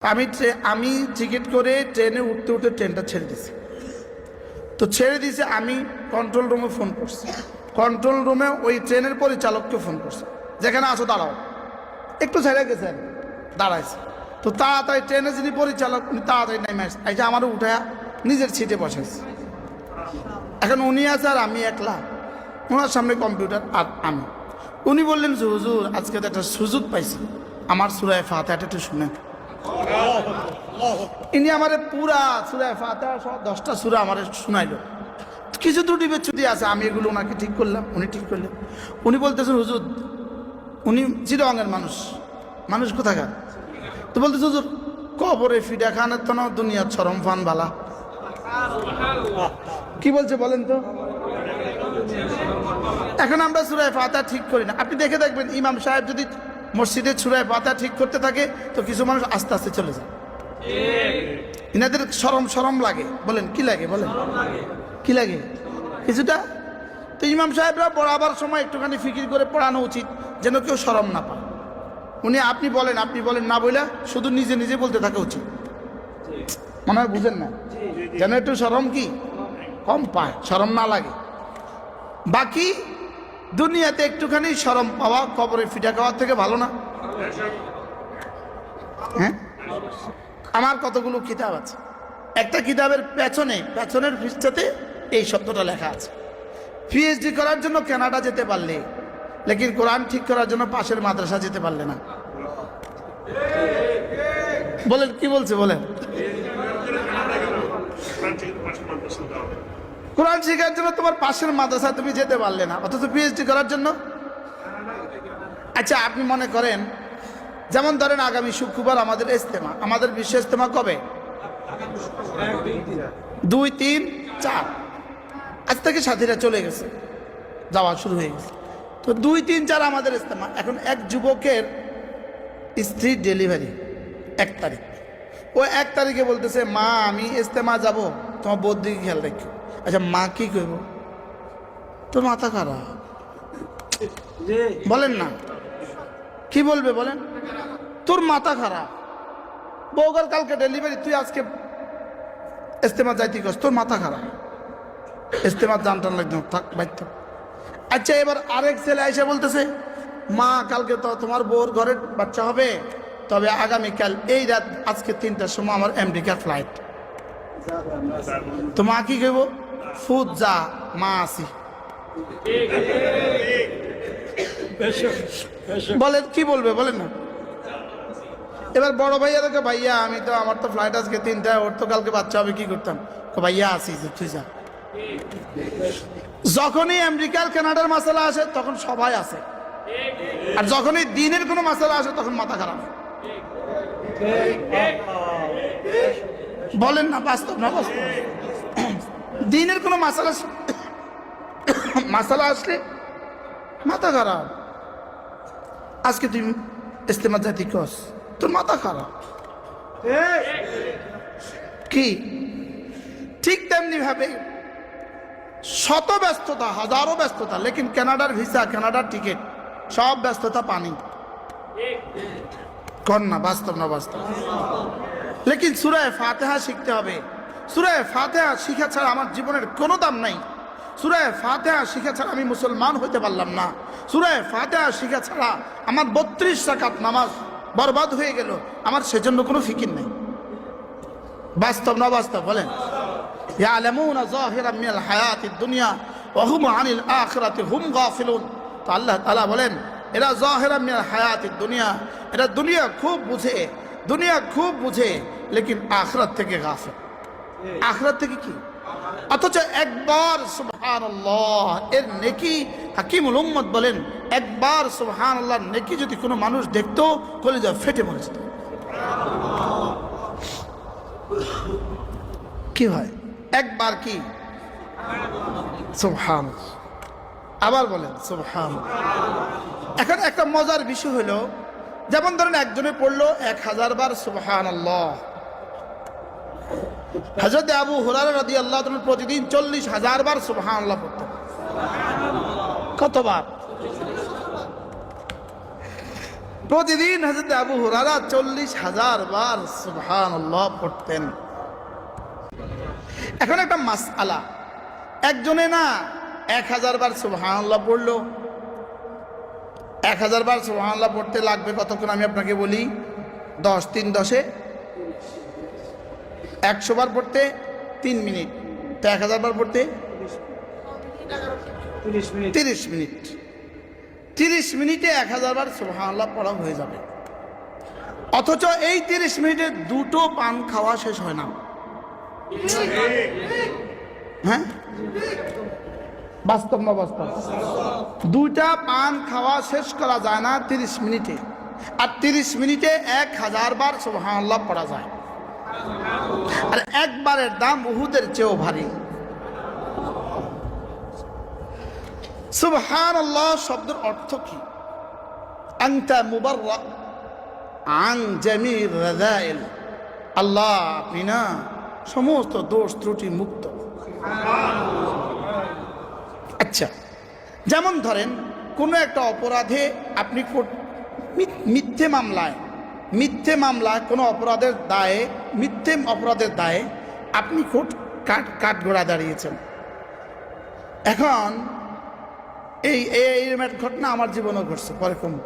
আমি আমি টিকিট করে ট্রেনে উঠতে উঠতে ট্রেনটা ছেড়ে দিছি। তো ছেড়ে দিয়েছে আমি কন্ট্রোল রুমে ফোন করছি। কন্ট্রোল রুমে ওই ট্রেনের পরিচালককে ফোন করছি। যেখানে আসো দাঁড়াও। একটু ছেড়ে গেছেন দাঁড়াইছে। তো তাড়াতাড়ি ট্রেনে যিনি পরিচালক, উনি তাড়াতাড়ি নেমে আসছে। এই যে আমারও উঠে নিজের সিটে বসাইছে। এখন উনি আছে আর আমি একলা। ওনার সামনে কম্পিউটার আর আমি। উনি বললেন যে হুজুর, আজকে তো একটা সুযোগ পাইছি। আমার সুরায় ফাতে একটু শুনেন। ইনি আমার পুরা সুরায় ফাতেহা সহ দশটা সুরা আমার শুনাইলো। কিছু ত্রুটি বিচ্ছুটি আছে, আমি এগুলো ওনাকে ঠিক করলাম, উনি ঠিক করলেন। উনি বলতেছেন, হুজুর, উনি চিরঙ্গের মানুষ। মানুষ কোথাকার? তো বলতেছে, হুজুর, কবরে ফিডা খানের তো না, দুনিয়ার চরম ফান বালা। কি বলছে বলেন তো? এখন আমরা সুরায় পাতা ঠিক করি না। আপনি দেখে দেখবেন, ইমাম সাহেব যদি মসজিদে সুরায় পাতা ঠিক করতে থাকে তো কিছু মানুষ আস্তে আস্তে চলে যায়। ইনাদের সরম সরম লাগে। বলেন কি লাগে বলেন? কি লাগে? কিছুটা? তো ইমাম সাহেবরা পড়াবার সময় একটুখানি ফিকির করে পড়ানো উচিত যেন কেউ সরম না পায়। উনি আপনি বলেন আপনি বলেন না বলে শুধু নিজে নিজে বলতে থাকা উচিত। মনে হয় বুঝেন না? যেন একটু সরম কি? কম পায় সরম না লাগে। বাকি দুনিয়াতে একটুখানি সরম পাওয়া, কবরে ফিটা খাওয়ার থেকে ভালো না? হ্যাঁ? আমার কতগুলো কিতাব আছে? একটা কিতাবের পেছনে, পেছনের পৃষ্ঠাতে এই শব্দটা লেখা আছে। পিএইচডি করার জন্য কানাডা যেতে পারলে, লেকিন কোরআন ঠিক করার জন্য পাশের মাদ্রাসা যেতে পারলে না। বলেন, কি বলছে, বলেন? কোরআন শেখার জন্য তোমার পাশের মাদ্রাসা তুমি যেতে পারলে না, অথচ পিএইচডি করার জন্য? আচ্ছা আপনি মনে করেন, যেমন ধরেন আগামী শুক্রবার আমাদের ইস্তেমা আমাদের বিশ্ব ইস্তেমা কবে? দুই, তিন, চার। আজ থেকে সাথীরা চলে গেছে, যাওয়া শুরু হয়ে গেছে। তো দুই, তিন, চার আমাদের ইস্তেমা এখন এক যুবকের স্ত্রীর ডেলিভারি, এক তারিখ। ও এক তারিখে বলতেছে, মা, আমি ইস্তেমা যাব, তোমার বোধ দিকে খেয়াল রাখো আচ্ছা মা কি করব তোর মাথা খারাপ। বলেন না। কি বলবে বলেন? তোর মাথা খারাপ। বৌগাল কালকে ডেলিভারি তুই আজকে ইস্তেমা যাইতে কস তোর মাথা খারাপ। ইস্তেমার জান টান লাগবে থাক থাক। আচ্ছা এবার আরেক ছেলে এসে বলতেছে মা কালকে তো তোমার বউর ঘরের বাচ্চা হবে তবে আগামীকাল এই রাত আজকে তিনটার সময় আমার আমেরিকার ফ্লাইট তো মা কি করব ফুদ যা, মা আসি। বলেন, কি বলবে, বলেন না। এবার বড় ভাইয়া দেখে, ভাইয়া, আমি তো, আমার তো ফ্লাইট আজকে তিনটায় ওর তো কালকে বাচ্চা হবে, কি করতাম? ভাইয়া, আসি তুই যা। যখনই আমেরিকার, কানাডার মশলা আসে, তখন সবাই আসে। আর যখনই দিনের কোনো মশলা আসে, তখন মাথা খারাপ বলেন না, বাস্তব না বাস্তব? দিনের কোনো মশলা মশলা আসলে মাথা খারাপ। আজকে তুই ইস্তেমা জাতি কস তোর মাথা খারাপ। কি? ঠিক তেমনি ভাবে শত ব্যস্ততা, হাজারো ব্যস্ততা, লেকিন কানাডার ভিসা, কানাডার টিকিট, সব ব্যস্ততা পানি। কর না, বাস্তব না বাস্তব। লেকিন সুরায় ফাতেহা শিখতে হবে। সুরায় ফাতেহা শিখা ছাড়া আমার জীবনের কোনো দাম নাই। সুরায় ফাতেহা শিখা ছাড়া আমি মুসলমান হইতে পারলাম না। সুরায় ফাতেহা শিখা ছাড়া আমার বত্রিশ টাকাত নামাজ বরবাদ হয়ে গেল। আমার সেজন্য কোনো ফিকির নেই। বাস্তব না বাস্তব বলেন। আখরাত দুনিয়া আনিল হুম আল্লাহ বলেন দুনিয়া দুনিয়া খুব বুঝে, দুনিয়া খুব বুঝে থেকে গাফিল। আখরাত থেকে কি? অথচ একবার সুবহান এর নেকি হাকিমুল উম্মত বলেন, একবার সুবহান আল্লাহ নেকি যদি কোনো মানুষ দেখতো, কলেজা ফেটে মরে যেত। কি হয়? একবার কি? সুবহান আবার বলেন সুবহান এখন একটা মজার বিষয় হলো, যেমন ধরেন একজনে পড়ল এক হাজার বার সুবহান আল্লাহ হজরত আবু হুরার রাদি আল্লাহ প্রতিদিন চল্লিশ হাজার বার সুবহান আল্লাহ পড়তেন কতবার? প্রতিদিন হাজরত আবু হুরারা চল্লিশ হাজার বার সুবহান পড়তেন। এখন একটা মাস আলা একজনে না এক হাজার বার সুবহান পড়ল। এক হাজার বার সুবহান পড়তে লাগবে কতক্ষণ আমি আপনাকে বলি? দশ, তিন, দশে। একশো বার পড়তে তিন মিনিট তো এক হাজার বার পড়তে তিরিশ মিনিট। তিরিশ মিনিটে। এক হাজার বার সুবহানাল্লাহ পড়া হয়ে যাবে। অথচ এই তিরিশ মিনিটে দুটো পান খাওয়া শেষ হয় না। হ্যাঁ? বাস্তব না বাস্তব? দুইটা পান খাওয়া শেষ করা যায় না তিরিশ মিনিটে। আর তিরিশ মিনিটে এক হাজার বার সুবহানাল্লাহ পড়া যায়। আর একবারের দাম উহুদের চেয়েও ভারী। সুবহান আল্লাহ শব্দের অর্থ কি? আংতা মুবাররা আং জামির রাজাইল আল্লাহ, আপনি না সমস্ত দোষ ত্রুটি মুক্ত। আচ্ছা যেমন ধরেন, কোনো একটা অপরাধে আপনি মিথ্যে মামলায় মিথ্যে মামলা, কোনো অপরাধের দায়ে, মিথ্যে অপরাধের দায়ে আপনি কোট কাঠ কাঠ কাঠগোড়া দাঁড়িয়েছেন। এখন এই এই এরকম একটা ঘটনা আমার জীবনেও ঘটছে, পরে কম।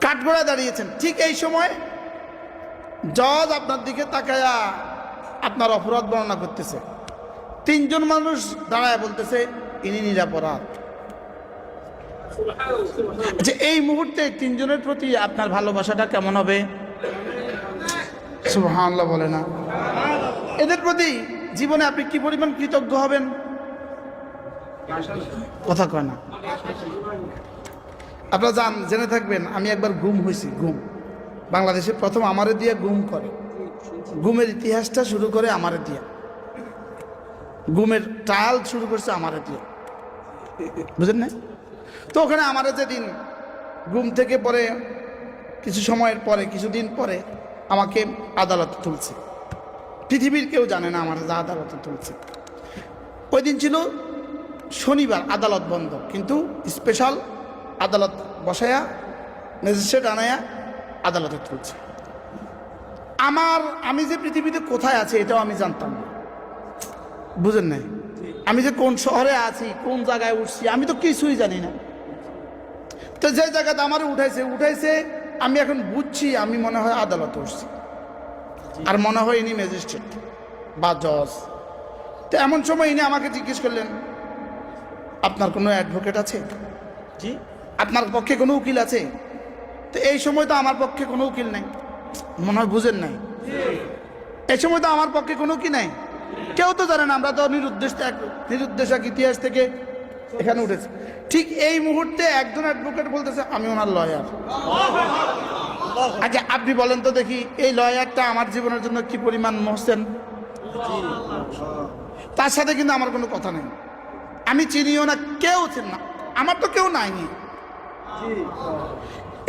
কাঠগোড়া দাঁড়িয়েছেন, ঠিক এই সময় জজ আপনার দিকে তাকায়া আপনার অপরাধ বর্ণনা করতেছে। তিনজন মানুষ দাঁড়ায় বলতেছে, ইনি নিরাপরাধ। আচ্ছা এই মুহূর্তে তিনজনের প্রতি আপনার ভালোবাসাটা কেমন হবে? সুবহানাল্লাহ বলে না। এদের প্রতি জীবনে আপনি কি পরিমাণ কৃতজ্ঞ হবেন? কথা কয় না। আপনারা জান জেনে থাকবেন আমি একবার গুম হয়েছি গুম। বাংলাদেশে প্রথম আমারে দিয়ে গুম করে। গুমের ইতিহাসটা শুরু করে আমারে দিয়ে। গুমের ট্রায়াল শুরু করছে আমারে দিয়ে। বুঝলেন না তো ওখানে আমারে যেদিন ঘুম থেকে পরে, কিছু সময়ের পরে, কিছুদিন পরে আমাকে আদালতে তুলছে। পৃথিবীর কেউ জানে না আমার যা আদালতে তুলছে। ওই দিন ছিল শনিবার, আদালত বন্ধ। কিন্তু স্পেশাল আদালত বসায়া ম্যাজিস্ট্রেট আনায়া আদালতে তুলছে। আমার, আমি যে পৃথিবীতে কোথায় আছি এটাও আমি জানতাম না। বুঝেন নাই? আমি যে কোন শহরে আছি, কোন জায়গায় উঠছি, আমি তো কিছুই জানি না। তো যে জায়গাতে আমার উঠাইছে উঠাইছে আমি এখন বুঝছি আমি মনে হয় আদালতে উঠছি। আর মনে হয় ইনি ম্যাজিস্ট্রেট বা জজ তো এমন সময় ইনি আমাকে জিজ্ঞেস করলেন আপনার কোনো অ্যাডভোকেট আছে? জি। আপনার পক্ষে কোনো উকিল আছে? তো এই সময় তো আমার পক্ষে কোনো উকিল নাই। মনে হয় বুঝেন নাই। এই সময় তো আমার পক্ষে কোনো কি নাই। কেউ তো জানেন আমরা তো নিরুদ্দেশ এক- নিরুদ্দেশ এক ইতিহাস থেকে এখানে উঠেছে। ঠিক এই মুহূর্তে একজন অ্যাডভোকেট বলতেছে, আমি ওনার লয়ার আচ্ছা আপনি বলেন তো দেখি, এই লয়ারটা আমার জীবনের জন্য কি পরিমাণ মহসেন? তার সাথে কিন্তু আমার কোনো কথা নেই। আমি চিনিও না, কেউ চিন না। আমার তো কেউ নাই।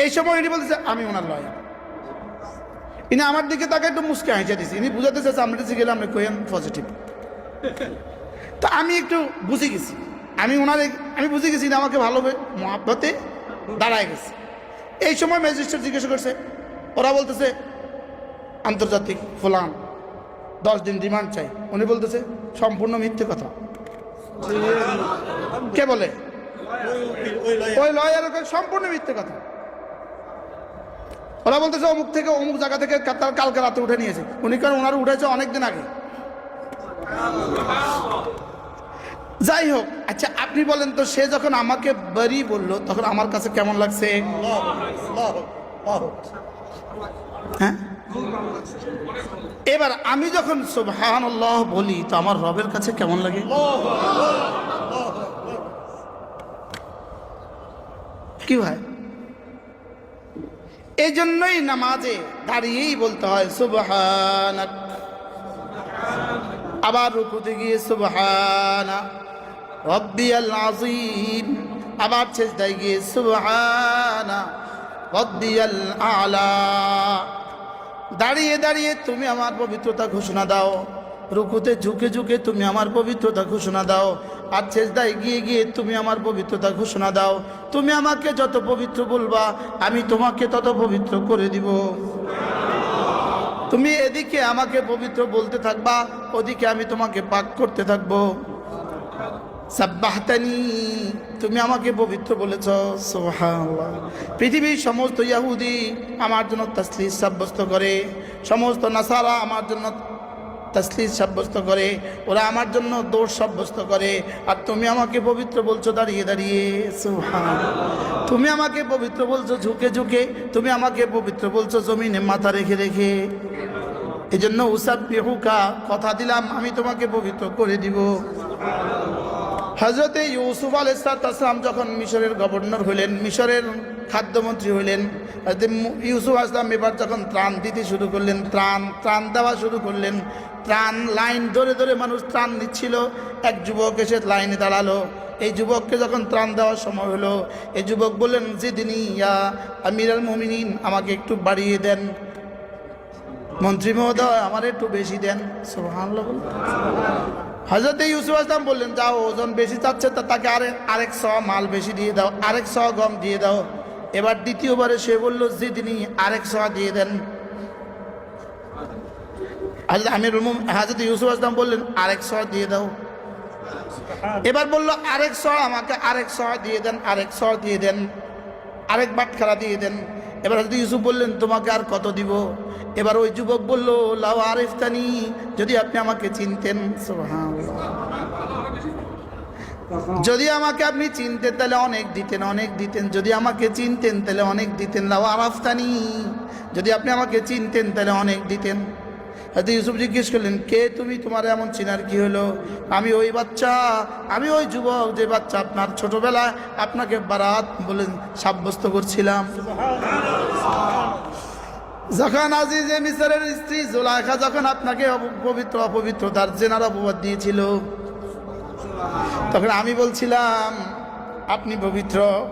এই সময় ইনি বলতেছে, আমি ওনার লয়ার ইনি আমার দিকে তাকে একটু মুসকে হাসে দিছি। ইনি বুঝাতে চাচ্ছে আমরা গেলে আপনি কোয়েন পজিটিভ তা আমি একটু বুঝে গেছি। আমি ওনার আমি বুঝে গেছি ইনি আমাকে ভালো মহাব্বতে দাঁড়ায় গেছে। এই সময় ম্যাজিস্ট্রেট জিজ্ঞাসা করছে, ওরা বলতেছে, আন্তর্জাতিক ফুলান, দশ দিন রিমান্ড চাই। উনি বলতেছে, সম্পূর্ণ মিথ্যে কথা। কে বলে? ওই লয়ারের সম্পূর্ণ মিথ্যে কথা। ওরা বলতেছে, অমুক থেকে, অমুক জায়গা থেকে তার কালকে রাতে উঠে নিয়েছে। উনি কারণ ওনার উঠেছে অনেক দিন আগে। যাই হোক আচ্ছা আপনি বলেন তো, সে যখন আমাকে বাড়ি বলল, তখন আমার কাছে কেমন লাগছে? হ্যাঁ? এবার আমি যখন সুবহান বলি, তো আমার রবের কাছে কেমন লাগে? কি ভাই? এই জন্যই নামাজে দাঁড়িয়েই বলতে হয় সুবহান আবার রুকুতে গিয়ে সুবহানা রব্বিয়াল আজিম আবার ছেজদায় গিয়ে সুবহানা রব্বিয়াল আলা দাঁড়িয়ে দাঁড়িয়ে তুমি আমার পবিত্রতা ঘোষণা দাও। রুকুতে ঝুঁকে ঝুঁকে তুমি আমার পবিত্রতা ঘোষণা দাও। আর শেষদায় গিয়ে গিয়ে তুমি আমার পবিত্রতা ঘোষণা দাও। তুমি আমাকে যত পবিত্র বলবা, আমি তোমাকে তত পবিত্র করে দিব। তুমি এদিকে আমাকে পবিত্র বলতে থাকবা, ওদিকে আমি তোমাকে পাক করতে থাকব। সাব্বাহতানি, তুমি আমাকে পবিত্র বলেছ পৃথিবীর সমস্ত ইয়াহুদি আমার জন্য তসলিস সাব্যস্ত করে, সমস্ত নাসারা আমার জন্য তসলিস সাব্যস্ত করে, ওরা আমার জন্য দোষ সাব্যস্ত করে। আর তুমি আমাকে পবিত্র বলছো দাঁড়িয়ে দাঁড়িয়ে। সুহান তুমি আমাকে পবিত্র বলছো ঝুঁকে ঝুঁকে। তুমি আমাকে পবিত্র বলছো জমিনে মাথা রেখে রেখে। এই জন্য উসাব বেহুকা কথা দিলাম, আমি তোমাকে পবিত্র করে দিব। হজরতে ইউসুফ আলাইসালাম যখন মিশরের গভর্নর হইলেন, মিশরের খাদ্যমন্ত্রী হইলেন ইউসুফ আসলাম এবার যখন ত্রাণ দিতে শুরু করলেন, ত্রাণ ত্রাণ দেওয়া শুরু করলেন, ত্রাণ লাইন ধরে ধরে মানুষ ত্রাণ দিচ্ছিল এক যুবক এসে লাইনে দাঁড়াল। এই যুবককে যখন ত্রাণ দেওয়ার সময় হলো, এই যুবক বললেন যে জিদিনী ইয়া আমিরাল মমিনিন, আমাকে একটু বাড়িয়ে দেন। মন্ত্রী মহোদয়, আমার একটু বেশি দেন। বলুন। হজরত ইউসুফ আসলাম বললেন, যাও, ওজন বেশি চাচ্ছে তা তাকে আরেক আরেক শ মাল বেশি দিয়ে দাও, আরেক শ গম দিয়ে দাও। এবার দ্বিতীয়বারে সে বলল যে তিনি আরেক শ দিয়ে দেন। হাজরত আমির হাজরত ইউসুফ আসলাম বললেন, আরেক শ দিয়ে দাও। এবার বলল, আরেক শ আমাকে আরেক শ দিয়ে দেন, আরেক শ দিয়ে দেন, আরেক বাটখারা দিয়ে দেন। এবার হাজরত ইউসুফ বললেন, তোমাকে আর কত দিব? এবার ওই যুবক বলল, লাউ আরেফতানি, যদি আপনি আমাকে চিনতেন। যদি আমাকে আপনি চিনতেন, তাহলে অনেক দিতেন অনেক দিতেন। যদি আমাকে চিনতেন, তাহলে অনেক দিতেন। লাউ আরাফতানি, যদি আপনি আমাকে চিনতেন, তাহলে অনেক দিতেন। হয়তো ইউসুফ জিজ্ঞেস করলেন কে তুমি? তোমার এমন চিনার কি হলো? আমি ওই বাচ্চা আমি ওই যুবক যে বাচ্চা আপনার ছোটবেলায় আপনাকে বারাত বলেন সাব্যস্ত করছিলাম। যখন আজিজে মিসরের স্ত্রী জোলাইখা যখন আপনাকে অপ- পবিত্র অপবিত্রতার জেনার অপবাদ দিয়েছিল তখন আমি বলছিলাম আপনি পবিত্র।